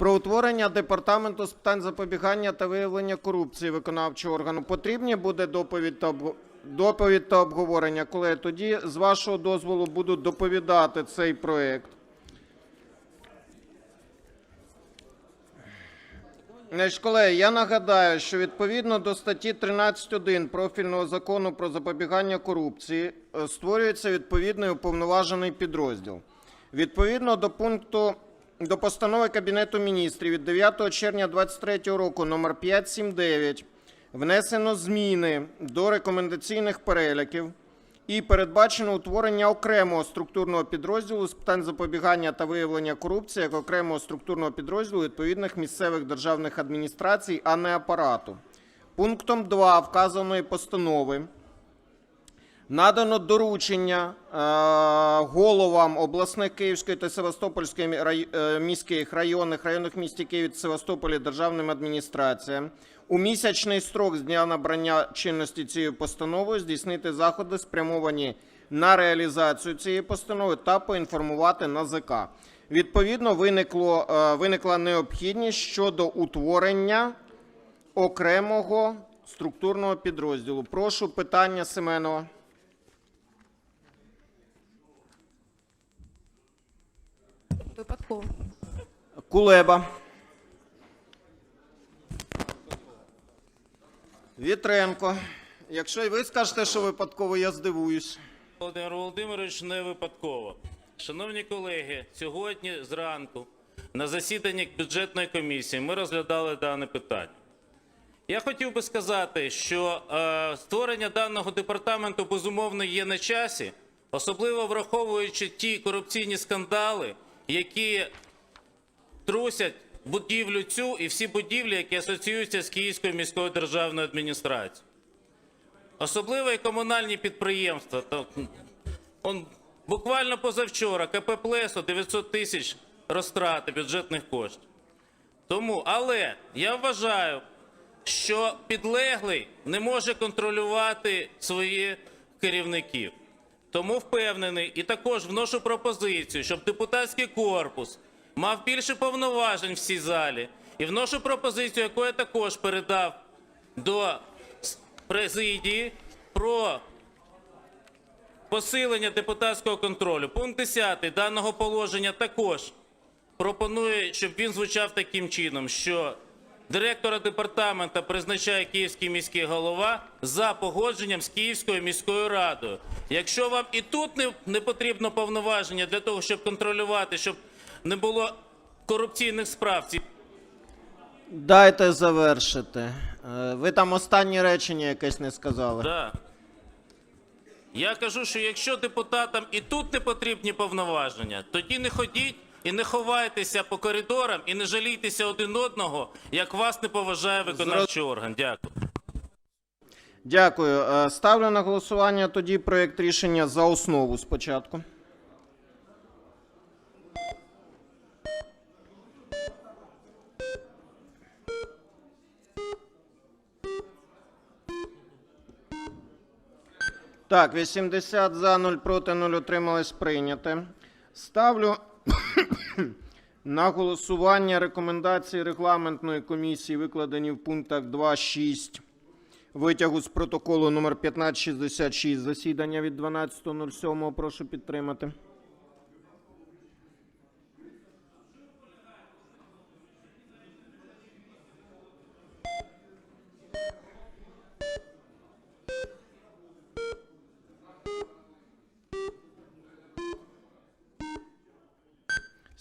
про утворення департаменту з питань запобігання та виявлення корупції виконавчого органу. Потрібні буде доповідь та обго- доповідь та обговорення. Колеги, тоді з вашого дозволу буду доповідати цей. Значить, колеги, я нагадаю, що відповідно до статті 13.1 профільного закону про запобігання корупції е, створюється відповідний уповноважений підрозділ. Відповідно до пункту до постанови Кабінету міністрів від 9 червня 2023 року номер 579 внесено зміни до рекомендаційних переліків і передбачено утворення окремого структурного підрозділу з питань запобігання та виявлення корупції як окремого структурного підрозділу відповідних місцевих державних адміністрацій, а не апарату. Пунктом 2 вказаної постанови надано доручення е, головам обласних Київської та Севастопольської е, міських районних районних місті Києві та Севастополі державним адміністраціям у місячний строк з дня набрання чинності цією постановою здійснити заходи, спрямовані на реалізацію цієї постанови та поінформувати НАЗК. Відповідно, виникло, е, виникла необхідність щодо утворення окремого структурного підрозділу. Прошу питання Семенова. Випадково. Кулеба. Вітренко. Якщо і ви скажете, що випадково, я здивуюсь. Володимир Володимирович, не випадково. Шановні колеги, сьогодні зранку на засіданні бюджетної комісії ми розглядали дане питання. Я хотів би сказати, що е, створення даного департаменту безумовно є на часі, особливо враховуючи ті корупційні скандали, які трусять будівлю цю і всі будівлі, які асоціюються з Київською міською державною адміністрацією. Особливо і комунальні підприємства. Он буквально позавчора КП Плесо 900 тисяч розтрати бюджетних коштів. Тому, але я вважаю, що підлеглий не може контролювати своїх керівників. Тому впевнений і також вношу пропозицію, щоб депутатський корпус мав більше повноважень в цій залі. І вношу пропозицію, яку я також передав до президії про посилення депутатського контролю. Пункт 10 даного положення також пропонує, щоб він звучав таким чином, що директора департамента призначає Київський міський голова за погодженням з Київською міською радою. Якщо вам і тут не, не потрібно повноваження для того, щоб контролювати, щоб не було корупційних справ, Дайте завершити. Е, Ви там останнє речення якесь не сказали. Да. Я кажу, що якщо депутатам і тут не потрібні повноваження, тоді не ходіть і не ховайтеся по коридорам і не жалійтеся один одного, як вас не поважає виконавчий орган. Дякую. Дякую. Е, Ставлю на голосування тоді проєкт рішення за основу спочатку. Так, 80 за, 0 проти, 0 утримались прийняте. Ставлю на голосування рекомендації регламентної комісії, викладені в пунктах 2.6 витягу з протоколу номер 1566 засідання від 12.07. Прошу підтримати.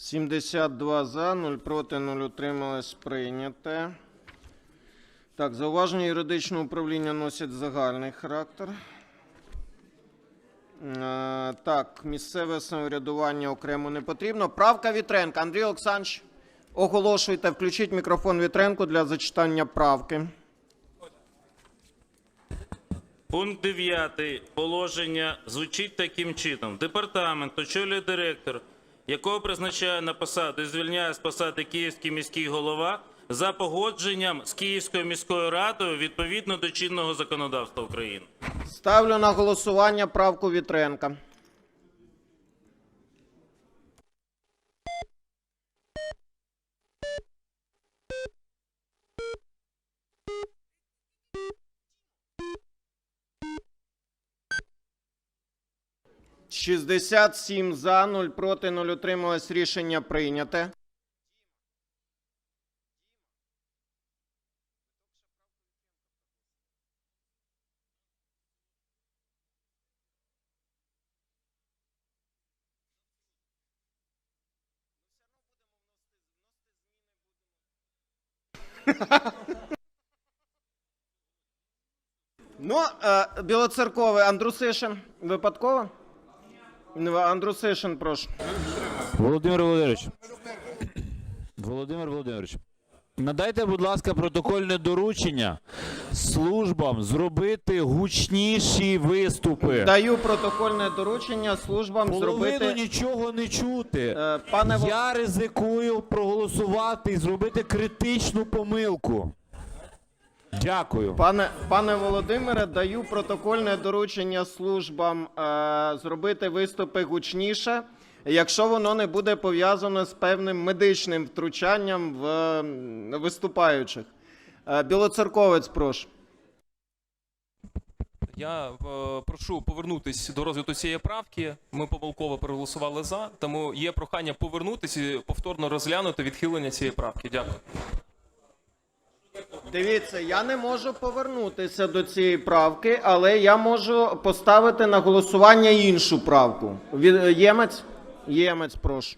Сімдесят два за, 0 проти, 0 утрималось прийняте. Так, зауваження юридичного управління носять загальний характер. Е, так, місцеве самоврядування окремо не потрібно. Правка Вітренка. Андрій Олександрович, оголошуйте, включіть мікрофон Вітренку для зачитання правки. Пункт 9 положення звучить таким чином. Департамент очолює директор, якого призначає на посаду і звільняє з посади Київський міський голова за погодженням з Київською міською радою відповідно до чинного законодавства України. Ставлю на голосування правку Вітренка. 67 за, 0 проти, 0 утрималось. Рішення прийняте. Ну, е, Білоцерковий Андрусишин. Випадково? Андрусишин, прошу. Володимир Володимирович. Володимир Володимирович. Надайте, будь ласка, протокольне доручення службам зробити гучніші виступи. Даю протокольне доручення службам Половину зробити. нічого не чути. Е, Пане, Я ризикую проголосувати і зробити критичну помилку. Дякую. пане, пане Володимире, даю протокольне доручення службам е, зробити виступи гучніше, якщо воно не буде пов'язано з певним медичним втручанням в м, виступаючих. Е, Білоцерковець, прошу. Я е, прошу повернутись до розгляду цієї правки. Ми помилково проголосували за, тому є прохання повернутися і повторно розглянути відхилення цієї правки. Дякую. Дивіться, я не можу повернутися до цієї правки, але я можу поставити на голосування іншу правку. Від- Ємець? Ємець, прошу.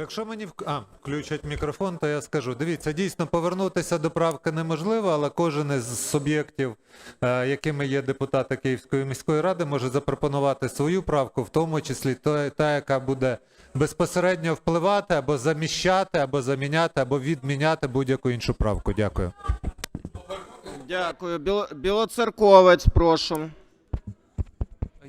Якщо мені вк- а, включать мікрофон, то я скажу. Дивіться, дійсно повернутися до правки неможливо, але кожен із суб'єктів, е, якими є депутати Київської міської ради, може запропонувати свою правку, в тому числі та, та яка буде безпосередньо впливати або заміщати, або заміняти, або відміняти будь-яку іншу правку. Дякую. Дякую. Біло- Білоцерковець, прошу.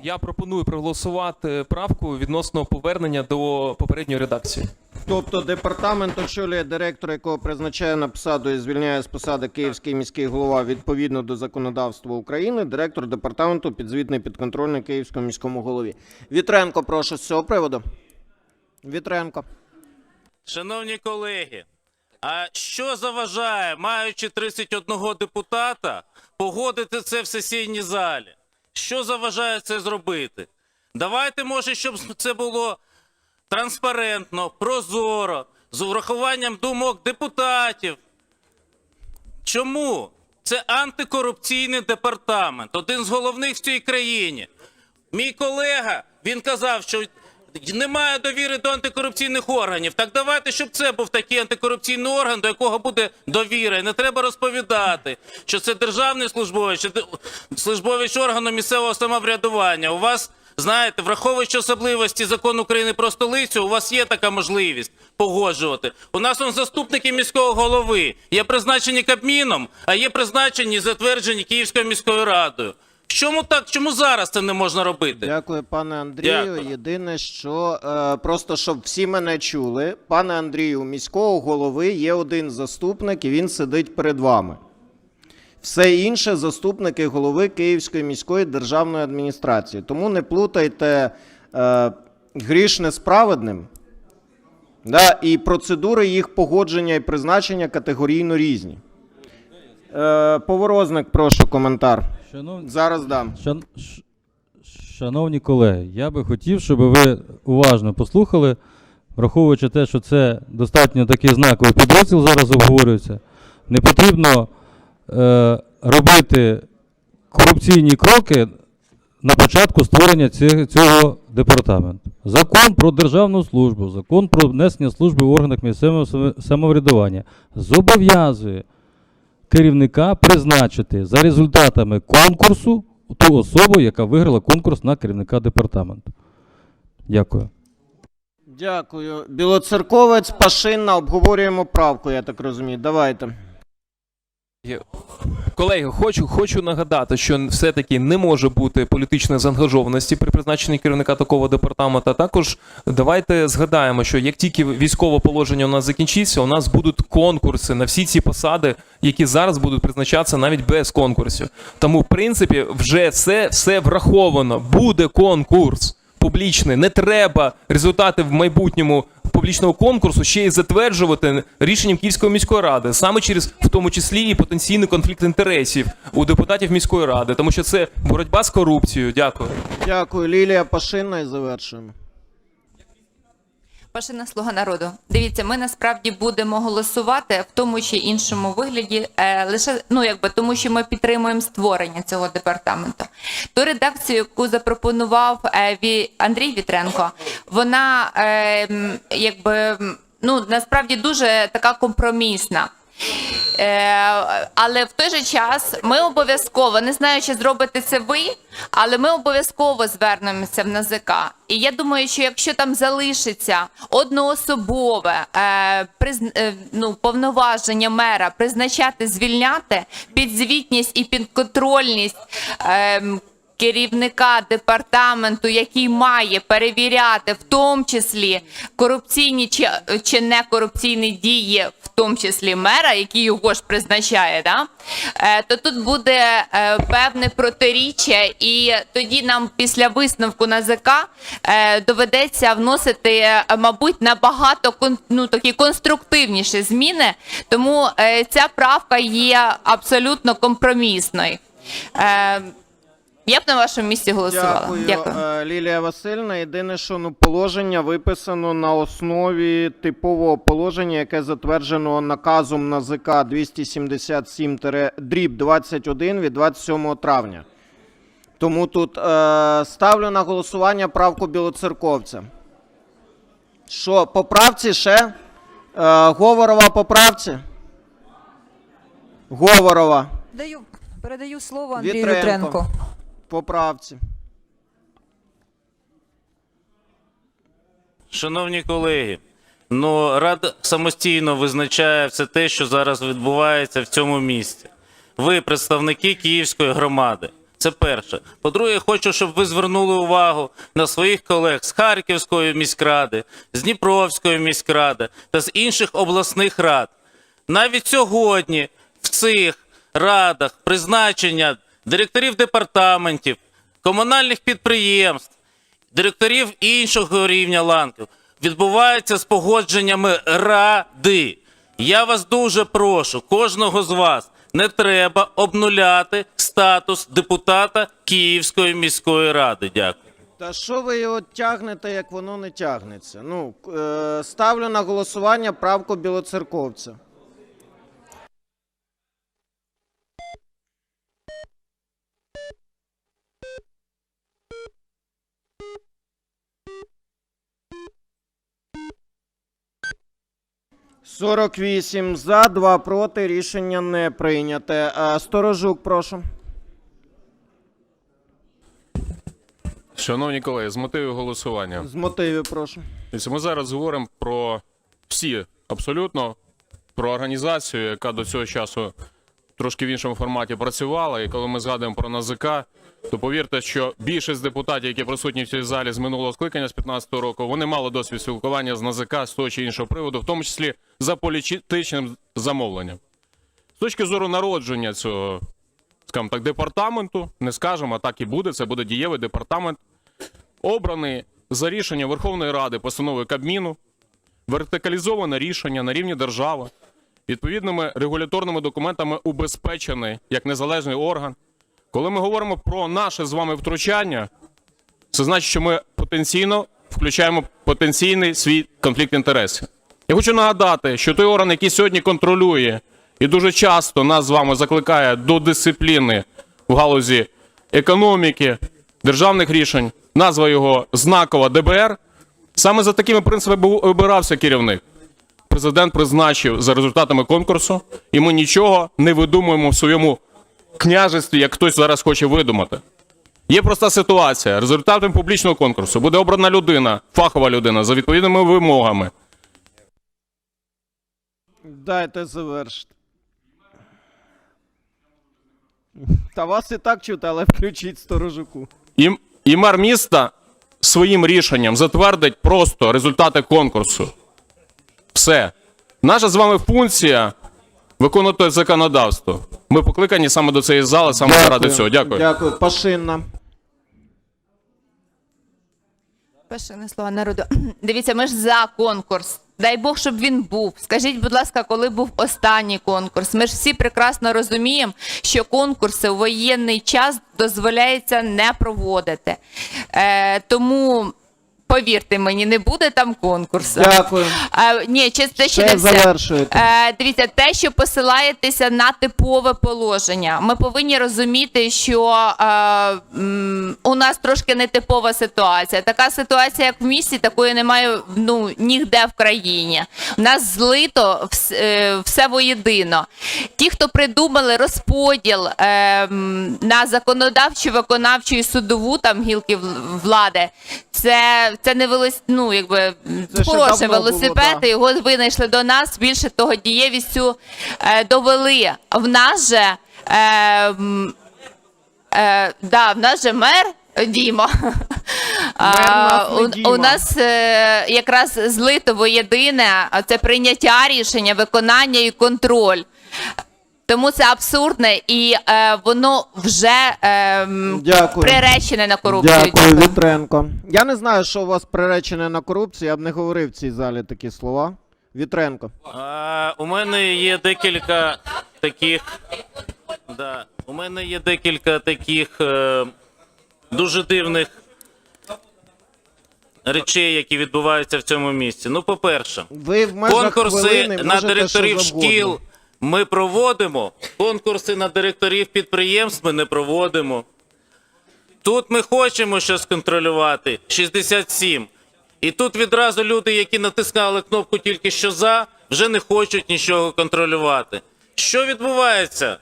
Я пропоную проголосувати правку відносно повернення до попередньої редакції. Тобто департамент очолює директор, якого призначає на посаду і звільняє з посади Київський міський голова відповідно до законодавства України. Директор департаменту підзвітний підконтрольний Київському міському голові. Вітренко, прошу з цього приводу. Вітренко. Шановні колеги, а що заважає, маючи 31 депутата, погодити це в сесійній залі? Що заважає це зробити? Давайте, може, щоб це було транспарентно, прозоро, з урахуванням думок депутатів. Чому? Це антикорупційний департамент, один з головних в цій країні. Мій колега він казав, що немає довіри до антикорупційних органів. Так давайте, щоб це був такий антикорупційний орган, до якого буде довіра. І не треба розповідати, що це державний службовець, де- службовець органу місцевого самоврядування. У вас, знаєте, враховуючи особливості закону України про столицю, у вас є така можливість погоджувати. У нас он заступники міського голови є призначені Кабміном, а є призначені затверджені Київською міською радою. Чому так? Чому зараз це не можна робити? Дякую, пане Андрію. Дякую. Єдине, що е, просто щоб всі мене чули, пане Андрію, у міського голови є один заступник, і він сидить перед вами. Все інше заступники голови Київської міської державної адміністрації. Тому не плутайте е, грішне з праведним. Да, і процедури їх погодження і призначення категорійно різні. Е, Поворозник, прошу коментар. Шанов... Зараз дам. Шан... ш- Шановні колеги, я би хотів, щоб ви уважно послухали, враховуючи те, що це достатньо такий знаковий підрозділ зараз обговорюється. Не потрібно е, робити корупційні кроки на початку створення ці- цього департаменту. Закон про державну службу, закон про внесення служби в органах місцевого самоврядування зобов'язує керівника призначити за результатами конкурсу ту особу, яка виграла конкурс на керівника департаменту. Дякую. Дякую. Білоцерковець, Пашинна, обговорюємо правку, я так розумію. Давайте. Колеги, хочу, хочу нагадати, що все-таки не може бути політичної заангажованості при призначенні керівника такого департаменту. Також давайте згадаємо, що як тільки військове положення у нас закінчиться, у нас будуть конкурси на всі ці посади, які зараз будуть призначатися навіть без конкурсів. Тому, в принципі, вже все, все враховано. Буде конкурс. Публічне. Не треба результати в майбутньому публічного конкурсу ще й затверджувати рішенням Київської міської ради, саме через в тому числі і потенційний конфлікт інтересів у депутатів міської ради, тому що це боротьба з корупцією. Дякую. Дякую, Лілія Пашинна, і завершуємо. Пашина Слуга народу. Дивіться, ми насправді будемо голосувати в тому чи іншому вигляді, е, лише ну якби тому, що ми підтримуємо створення цього департаменту. Ту редакцію, яку запропонував е, Ві- Андрій Вітренко, вона е, якби ну насправді дуже така компромісна. Е, але в той же час ми обов'язково не знаю, чи зробите це ви, але ми обов'язково звернемося в НАЗК. І я думаю, що якщо там залишиться одноособове е, призн- е, ну, повноваження мера призначати, звільняти, підзвітність і підконтрольність. Е, керівника департаменту, який має перевіряти в тому числі корупційні чи, чи не корупційні дії, в тому числі мера, який його ж призначає, да? е, то тут буде е, певне протиріччя, і тоді нам після висновку НАЗК е, доведеться вносити, мабуть, набагато ну, такі конструктивніші зміни. Тому ця правка є абсолютно компромісною. Е, я б на вашому місці голосувала. Дякую, Дякую. е, Лілія Васильівна. Єдине, що ну, положення виписано на основі типового положення, яке затверджено наказом НАЗК 277-21 від 27 травня. Тому тут е, ставлю на голосування правку білоцерковця. Що, по правці ще? Е, Говорова по правці? Говорова Даю, передаю слово Андрію Вітренко. Вітренко. По правці. Шановні колеги, ну Рада самостійно визначає все те, що зараз відбувається в цьому місті. Ви представники Київської громади. Це перше. По-друге, хочу, щоб ви звернули увагу на своїх колег з Харківської міськради, з Дніпровської міськради та з інших обласних рад. Навіть сьогодні в цих радах призначення директорів департаментів, комунальних підприємств, директорів іншого рівня ланків відбувається з погодженнями ради. Я вас дуже прошу, кожного з вас не треба обнуляти статус депутата Київської міської ради. Дякую. Та що ви його тягнете, як воно не тягнеться? Ну, е, ставлю на голосування правку білоцерковця. Сорок вісім за, 2 проти. Рішення не прийняте. Е, Сторожук, прошу. Шановні колеги, з мотивів голосування. З мотивів, прошу. Ми зараз говоримо про всі абсолютно про організацію, яка до цього часу трошки в іншому форматі працювала. І коли ми згадуємо про НАЗК, то повірте, що більшість депутатів, які присутні в цій залі з минулого скликання з 15-го року, вони мали досвід спілкування з НАЗК з того чи іншого приводу, в тому числі за політичним замовленням. З точки зору народження цього, скажімо так, департаменту, не скажемо, а так і буде. Це буде дієвий департамент, обраний за рішенням Верховної Ради постанови Кабміну, вертикалізоване рішення на рівні держави, відповідними регуляторними документами убезпечений як незалежний орган. Коли ми говоримо про наше з вами втручання, це значить, що ми потенційно включаємо потенційний свій конфлікт інтересів. Я хочу нагадати, що той орган, який сьогодні контролює і дуже часто нас з вами закликає до дисципліни в галузі економіки, державних рішень, назва його знакова ДБР. Саме за такими принципами був обирався керівник. Президент призначив за результатами конкурсу, і ми нічого не видумуємо в своєму княжестві, як хтось зараз хоче видумати. Є проста ситуація. Результатом публічного конкурсу буде обрана людина, фахова людина за відповідними вимогами. Дайте завершити. Та вас і так чути, але включіть сторожуку. І, і мер міста своїм рішенням затвердить просто результати конкурсу. Все. Наша з вами функція виконувати законодавство. Ми покликані саме до цієї зали, саме заради цього. Дякую. Дякую. Пашинна. Пашина слова народу. Дивіться, ми ж за конкурс. Дай Бог, щоб він був. Скажіть, будь ласка, коли був останній конкурс? Ми ж всі прекрасно розуміємо, що конкурси у воєнний час дозволяється не проводити. Е, тому повірте мені, не буде там конкурсу. Дякую. Е, ні, чи що Ще не все. Е, дивіться, те, що посилаєтеся на типове положення, ми повинні розуміти, що е, у нас трошки нетипова ситуація. Така ситуація, як в місті, такої немає ну, ніде в країні. У нас злито вс- е, все воєдино. Ті, хто придумали розподіл е, на законодавчу, виконавчу і судову там гілки влади, це, це не велос... ну, якби, Це хороший було, велосипед, да. і його винайшли до нас. Більше того, дієвістю е, довели. В нас же е, е, да, в нас же мер Діма. А, у, у нас е, якраз злито воєдине, а це прийняття рішення, виконання і контроль. Тому це абсурдне і е, воно вже е, Дякую. приречене на корупцію. Дякую, Вітренко. Я не знаю, що у вас приречене на корупцію, я б не говорив в цій залі такі слова. Вітренко. А, у мене є декілька таких. Да, у мене є декілька таких е, дуже дивних речей, які відбуваються в цьому місці. Ну, по-перше, Ви в межах конкурси хвилини на можете директорів що завгодно. шкіл ми проводимо. Конкурси на директорів підприємств ми не проводимо. Тут ми хочемо щось контролювати. 67. І тут відразу люди, які натискали кнопку тільки що за, вже не хочуть нічого контролювати. Що відбувається?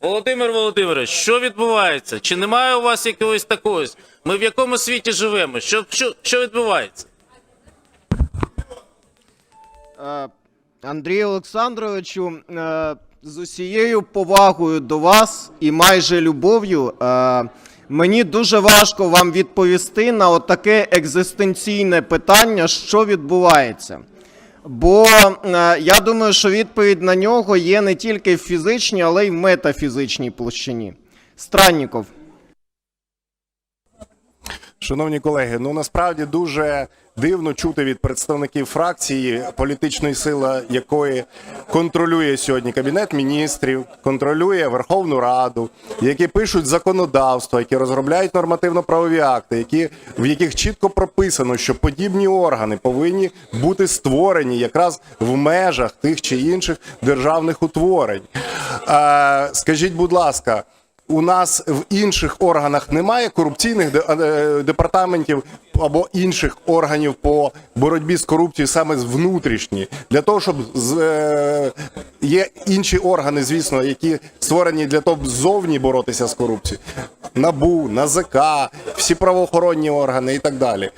Володимир Володимирович, що відбувається? Чи немає у вас якогось такого? Ми в якому світі живемо? Що, що, що відбувається? Андрію Олександровичу, е, з усією повагою до вас і майже любов'ю, е, мені дуже важко вам відповісти на отаке екзистенційне питання, що відбувається. Бо е, я думаю, що відповідь на нього є не тільки в фізичній, але й в метафізичній площині. Странніков. Шановні колеги, ну насправді дуже дивно чути від представників фракції, політичної сили якої контролює сьогодні кабінет міністрів, контролює Верховну Раду, які пишуть законодавство, які розробляють нормативно-правові акти, які в яких чітко прописано, що подібні органи повинні бути створені якраз в межах тих чи інших державних утворень. Е, скажіть, будь ласка. У нас в інших органах немає корупційних е, департаментів або інших органів по боротьбі з корупцією саме з внутрішні, для того, щоб е, є інші органи, звісно, які створені для того, щоб ззовні боротися з корупцією. НАБУ, НАЗК, всі правоохоронні органи і так далі.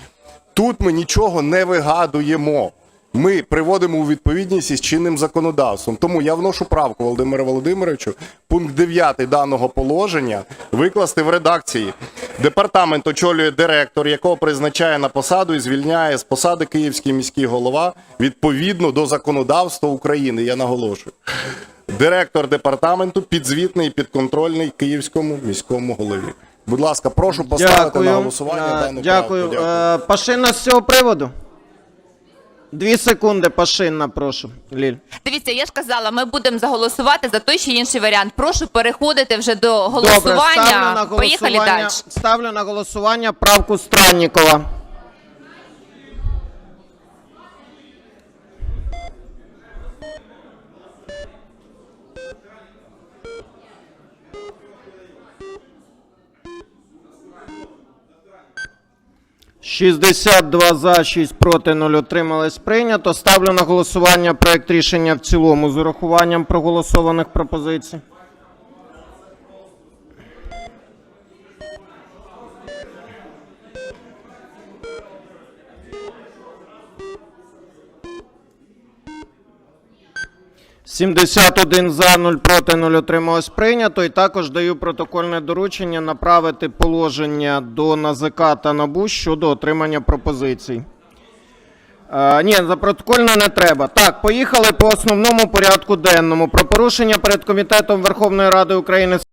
Тут ми нічого не вигадуємо. Ми приводимо у відповідність із чинним законодавством. Тому я вношу правку Володимиру Володимировичу, пункт 9 даного положення викласти в редакції. Департамент очолює директор, якого призначає на посаду і звільняє з посади Київський міський голова відповідно до законодавства України. Я наголошую. Директор департаменту підзвітний і підконтрольний Київському міському голові. Будь ласка, прошу поставити Дякую. на голосування Е, дану Дякую. правку. Е, Пашина з цього приводу? Дві секунди, Пашина, прошу. Ліль. Дивіться, я ж казала, ми будемо заголосувати за той чи інший варіант. Прошу переходити вже до Добре, ставлю на голосування. Поїхали далі. ставлю на голосування правку Страннікова. Шістдесят два за, 6 проти, 0 утримались прийнято. Ставлю на голосування проект рішення в цілому з урахуванням проголосованих пропозицій. Сімдесят один за, 0 проти, 0 отрималось прийнято. І також даю протокольне доручення направити положення до НАЗК та НАБУ щодо отримання пропозицій. Е, ні, за протокольно не треба. Так, поїхали по основному порядку денному. Про порушення перед Комітетом Верховної Ради України